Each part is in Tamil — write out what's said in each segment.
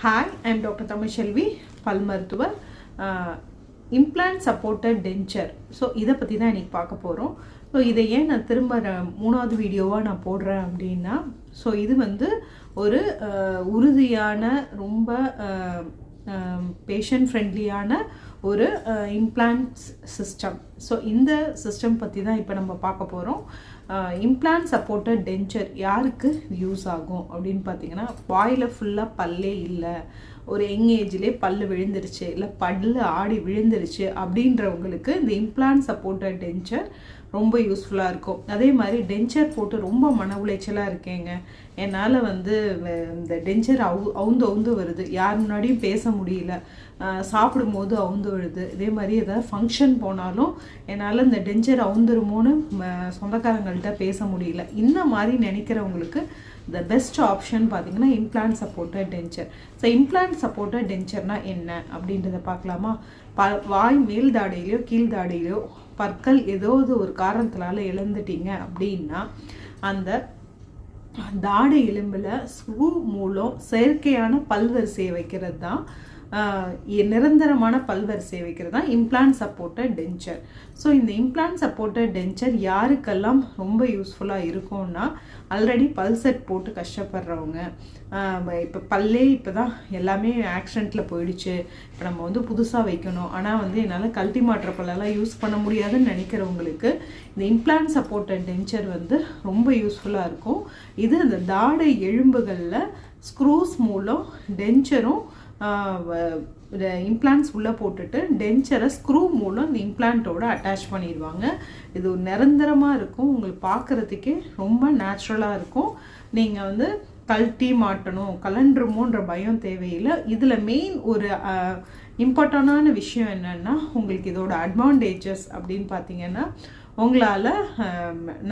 ஹாய் ஐம் டாக்டர் தமிழ்செல்வி பல் மருத்துவர் இம்ப்ளான்ட் சப்போர்ட்டட் டென்ச்சர் ஸோ இதை பற்றி தான் இன்றைக்கி பார்க்க போகிறோம் ஸோ இதை ஏன் நான் திரும்ப மூணாவது வீடியோவாக நான் போடுறேன் அப்படின்னா ஸோ இது வந்து ஒரு uh, உறுதியான ரொம்ப uh, um, பேஷண்ட் ஃப்ரெண்ட்லியான ஒரு இம்ப்ளான்ட்ஸ் சிஸ்டம் ஸோ இந்த சிஸ்டம் பற்றி தான் இப்போ நம்ம பார்க்க போகிறோம் இம்ப்ளான்ட் சப்போர்ட்டட் டென்ச்சர் யாருக்கு யூஸ் ஆகும்? அப்படின்னு பார்த்தீங்கன்னா வாயில் ஃபுல்லாக பல்லே இல்லை. ஒரு யங் ஏஜ்லேயே பல்லு விழுந்துருச்சு இல்லை பல்லு ஆடி விழுந்துருச்சு அப்படின்றவங்களுக்கு இந்த இம்ப்ளான்ட் சப்போர்ட்டட் டென்ச்சர் ரொம்ப யூஸ்ஃபுல்லாக இருக்கும். அதே மாதிரி டென்ச்சர் போட்டு ரொம்ப மன உளைச்சலாக இருக்கேங்க. என்னால் வந்து இந்த டெஞ்சர் அவு அவுந்து அவுந்து வருது. யார் முன்னாடியும் பேச முடியல. சாப்பிடும்போது அவுந்து வருது. இதே மாதிரி ஏதாவது ஃபங்க்ஷன் போனாலும் என்னால் இந்த டெஞ்சர் அவுந்துருமோன்னு சொந்தக்காரங்கள்கிட்ட சொந்தக்காரங்கள்ட்ட பேச முடியல. இந்த மாதிரி நினைக்கிறவங்களுக்கு த பெஸ்ட் ஆப்ஷன் பார்த்தீங்கன்னா implant supported denture so implant supported டென்ச்சர்னா என்ன? அப்படின்றத பார்க்கலாமா ப வாய் மேல் தாடையிலையோ கீழ் தாடையிலையோ பற்கள் ஏதாவது ஒரு காரணத்தினால இழந்துட்டீங்க அப்படின்னா அந்த தாடை எலும்பில் ஸ்க்ரூ மூலம் செயற்கையான பல்வரிசையை வைக்கிறது தான் நிரந்தரமான பல்வர் வைக்கிறது தான் இம்ப்ளான்ட் சப்போர்ட்டட் டென்ச்சர் ஸோ இந்த இம்ப்ளான்ட் சப்போர்ட்டட் டென்ச்சர் யாருக்கெல்லாம் ரொம்ப யூஸ்ஃபுல்லாக இருக்கும்னா ஆல்ரெடி பல் செட் போட்டு கஷ்டப்படுறவங்க. இப்போ பல்லே இப்போ தான் எல்லாமே ஆக்சிடெண்ட்டில் போயிடுச்சு. இப்போ நம்ம வந்து புதுசாக வைக்கணும். ஆனால் வந்து என்னால் கல்ட்டி மாற்ற பல்லெல்லாம் யூஸ் பண்ண முடியாதுன்னு நினைக்கிறவங்களுக்கு இந்த இம்ப்ளான்ட் சப்போர்ட்டட் டென்ச்சர் வந்து ரொம்ப யூஸ்ஃபுல்லாக இருக்கும். இது அந்த தாடை எலும்புகளில் ஸ்க்ரூஸ் மூலம் டென்ச்சரும் இம்ப்ளான்ட்ஸ் உள்ளே போட்டுட்டு டென்ச்சரை ஸ்க்ரூ மூலம் இந்த இம்ப்ளான்ட்டோட அட்டாச் பண்ணிடுவாங்க. இது ஒரு நிரந்தரமாக இருக்கும். உங்களுக்கு பார்க்குறதுக்கே ரொம்ப நேச்சுரலாக இருக்கும். நீங்கள் வந்து கழட்டி மாட்டணும் கலண்டுருமோன்ற பயம் தேவையில்லை. இதில் மெயின் ஒரு இம்பார்ட்டண்டான விஷயம் என்னென்னா உங்களுக்கு இதோட அட்வான்டேஜஸ் அப்படின்னு பார்த்தீங்கன்னா உங்களால்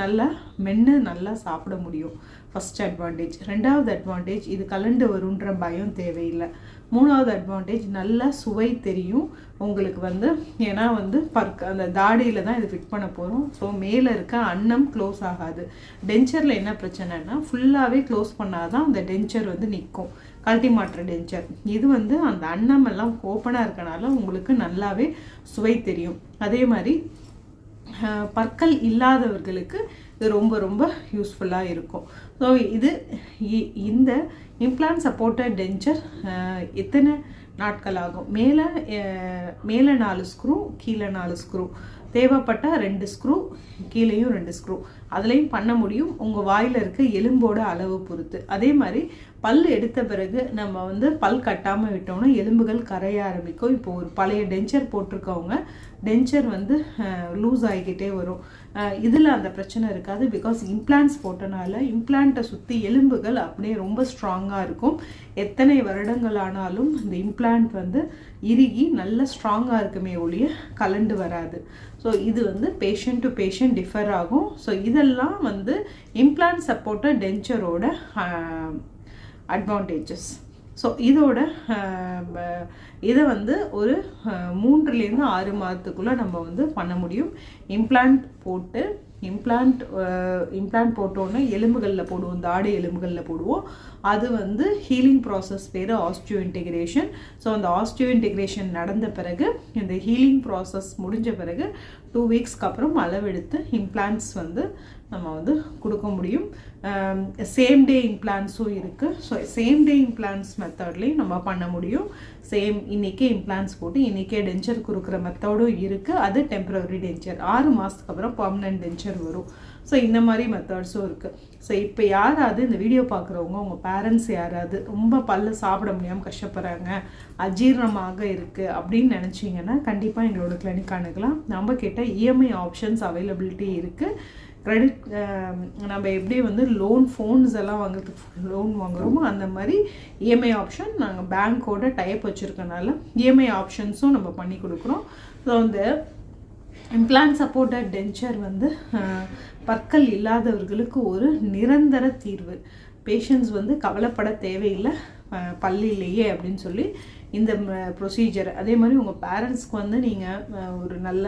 நல்லா மென்று நல்லா சாப்பிட முடியும். ஃபஸ்ட் அட்வான்டேஜ் ரெண்டாவது அட்வான்டேஜ் இது கலண்டு வருன்ற பயம் தேவையில்லை. மூணாவது அட்வான்டேஜ் நல்லா சுவை தெரியும் உங்களுக்கு வந்து. ஏன்னா வந்து பர்க் அந்த தாடியில் தான் இது ஃபிட் பண்ண போகிறோம் ஸோ மேலே இருக்க அன்னம் க்ளோஸ் ஆகாது. டென்ச்சரில் என்ன பிரச்சனைனா ஃபுல்லாகவே க்ளோஸ் பண்ணால் தான் அந்த டென்ச்சர் வந்து நிற்கும் கழட்டி மாற்ற டென்ச்சர் இது வந்து அந்த அன்னம் எல்லாம் ஓப்பனாக இருக்கனால உங்களுக்கு நல்லாவே சுவை தெரியும். அதே மாதிரி பற்கள் இல்லாதவர்களுக்கு இது ரொம்ப ரொம்ப யூஸ்ஃபுல்லாக இருக்கும். ஸோ இது இ- இந்த இம்ப்ளான் சப்போர்ட்டட் டென்ச்சர் எத்தனை நாட்கள் ஆகும் மேலே மேலே நாலு ஸ்க்ரூ கீழே நாலு ஸ்க்ரூ தேவைப்பட்டால் ரெண்டு ஸ்க்ரூ கீழேயும் ரெண்டு ஸ்க்ரூ அதுலேயும் பண்ண முடியும். உங்கள் வாயில் இருக்க எலும்போட அளவு பொறுத்து. அதே மாதிரி பல் எடுத்த பிறகு நம்ம வந்து பல் கட்டாமல் விட்டோம்னா எலும்புகள் கரைய ஆரம்பிக்கும். இப்போ ஒரு பழைய டென்ச்சர் போட்டிருக்கவங்க டென்ச்சர் வந்து லூஸ் ஆகிக்கிட்டே வரும். இதில் அந்த பிரச்சனை இருக்காது. பிகாஸ் இம்ப்ளான்ட்ஸ் போட்டனால இம்ப்ளான்ட்டை சுற்றி எலும்புகள் அப்படியே ரொம்ப ஸ்ட்ராங்காக இருக்கும். எத்தனை வருடங்கள் ஆனாலும் இந்த இம்ப்ளான்ட் வந்து இறுகி நல்ல ஸ்ட்ராங்காக இருக்குமே ஒழிய கலண்டு வராது. ஸோ இது வந்து பேஷண்ட் டு பேஷண்ட் டிஃபர் ஆகும். ஸோ இதெல்லாம் வந்து இம்ப்ளான்ட் சப்போர்ட்டட் டென்ச்சரோட அட்வான்டேஜஸ் ஸோ இதோட இதை வந்து ஒரு மூன்றுலேருந்து ஆறு மாதத்துக்குள்ளே நம்ம வந்து பண்ண முடியும். இம்ப்ளான்ட் போட்டு இம்ப்ளான்ட் இம்ப்ளான்ட் போட்டோன்னே எலும்புகளில் போடுவோம். தாடி எலும்புகளில் போடுவோம். அது வந்து ஹீலிங் ப்ராசஸ் பேர் ஆஸ்டியோ இன்டிகிரேஷன். ஸோ அந்த ஆஸ்டியோ இன்டிகிரேஷன் நடந்த பிறகு இந்த ஹீலிங் ப்ராசஸ் முடிஞ்ச பிறகு டூ வீக்ஸ்க்கு அப்புறம் அளவெடுத்து இம்ப்ளான்ட்ஸ் வந்து நம்ம வந்து கொடுக்க முடியும். சேம் டே இம்ப்ளான்ஸும் இருக்குது ஸோ சேம் டே இம்ப்ளான்ஸ் மெத்தட்லேயும் நம்ம பண்ண முடியும். சேம் இன்றைக்கே இம்ப்ளான்ஸ் போட்டு இன்றைக்கே டென்ச்சர் கொடுக்குற மெத்தடும் இருக்குது அது டெம்பரவரி டென்ச்சர் ஆறு மாதத்துக்கு அப்புறம் பர்மனன்ட் டென்ச்சர் வரும். ஸோ இந்த மாதிரி மெத்தட்ஸும் இருக்குது ஸோ இப்போ யாராவது இந்த வீடியோ பார்க்குறவங்க உங்கள் பேரண்ட்ஸ் யாராவது ரொம்ப பல்லு சாப்பிட முடியாமல் கஷ்டப்படுறாங்க அஜீரணமாக இருக்குது அப்படின்னு நினச்சிங்கன்னா கண்டிப்பாக எங்களோட கிளினிக் அணுகலாம் நம்ம கிட்ட இஎம்ஐ ஆப்ஷன்ஸ் அவைலபிலிட்டி இருக்குது கிரெடிட் நம்ம எப்படி வந்து லோன் ஃபோன்ஸ் எல்லாம் வாங்குறதுக்கு லோன் வாங்குறோமோ அந்த மாதிரி இஎம்ஐ ஆப்ஷன் நாங்கள் பேங்க்கோட டைப் வச்சுருக்கனால இஎம்ஐ ஆப்ஷன்ஸும் நம்ம பண்ணி கொடுக்குறோம். ஸோ வந்து இம்ப்ளான்ட் சப்போர்ட்டட் டென்ச்சர் வந்து பற்கள் இல்லாதவர்களுக்கு ஒரு நிரந்தர தீர்வு. பேஷண்ட்ஸ் வந்து கவலைப்பட தேவையில்லை அஹ், இல்லையே அப்படின்னு சொல்லி இந்த ப்ரொசீஜர் அதே மாதிரி உங்கள் பேரண்ட்ஸ்க்கு வந்து நீங்கள் ஒரு நல்ல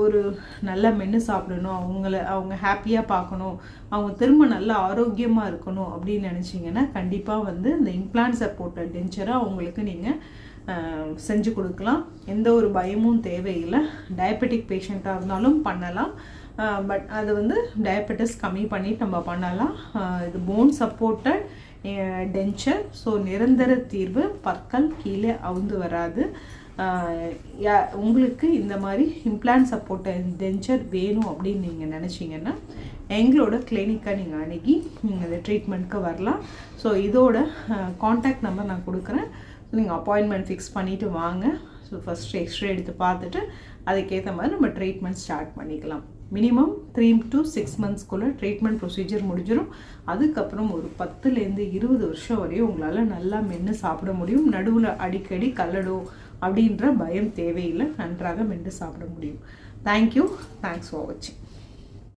ஒரு நல்ல மென்று சாப்பிடணும் அவங்கள அவங்க ஹாப்பியாக பார்க்கணும் அவங்க திரும்ப நல்லா ஆரோக்கியமாக இருக்கணும் அப்படின்னு நினச்சிங்கன்னா கண்டிப்பாக வந்து இந்த இம்ப்ளான்ஸை சப்போர்ட்டட் டென்ச்சராக அவங்களுக்கு நீங்கள் செஞ்சு கொடுக்கலாம். எந்த ஒரு பயமும் தேவையில்லை. டயபெட்டிக் பேஷண்ட்டாக இருந்தாலும் பண்ணலாம். பட் அது வந்து டயபெட்டிஸ் கம்மி பண்ணி நம்ம பண்ணலாம். இது போன் சப்போர்ட்டட் டென்ச்சர் ஸோ நிரந்தர தீர்வு பற்கள் கீழே அவுந்து வராது. யா- உங்களுக்கு இந்த மாதிரி இம்ப்ளான் சப்போர்ட் டென்ச்சர் வேணும் அப்படின்னு நீங்கள் நினச்சிங்கன்னா எங்களோட கிளினிக்கை நீங்கள் அணுகி நீங்கள் இந்த ட்ரீட்மெண்ட்க்கு வரலாம். ஸோ இதோட காண்டாக்ட் நம்பர் நான் கொடுக்குறேன். நீங்கள் அப்பாயின்மெண்ட் ஃபிக்ஸ் பண்ணிவிட்டு வாங்க. ஸோ ஃபஸ்ட்டு எக்ஸ்ரே எடுத்து பார்த்துட்டு அதுக்கேற்ற மாதிரி நம்ம ட்ரீட்மெண்ட் ஸ்டார்ட் பண்ணிக்கலாம். மினிமம் த்ரீ டு சிக்ஸ் மந்த்ஸ்க்குள்ளே ட்ரீட்மெண்ட் ப்ரொசீஜர் முடிஞ்சிடும் அதுக்கப்புறம் ஒரு பத்துலேருந்து இருபது வருஷம் வரையும் உங்களால் நல்லா மென்று சாப்பிட முடியும். நடுவில் அடிக்கடி கல்லடும் அப்படின்ற பயம் தேவையில்லை. நன்றாக மென்று சாப்பிட முடியும். தேங்க்யூ தேங்க்ஸ் ஃபார் வாட்சிங்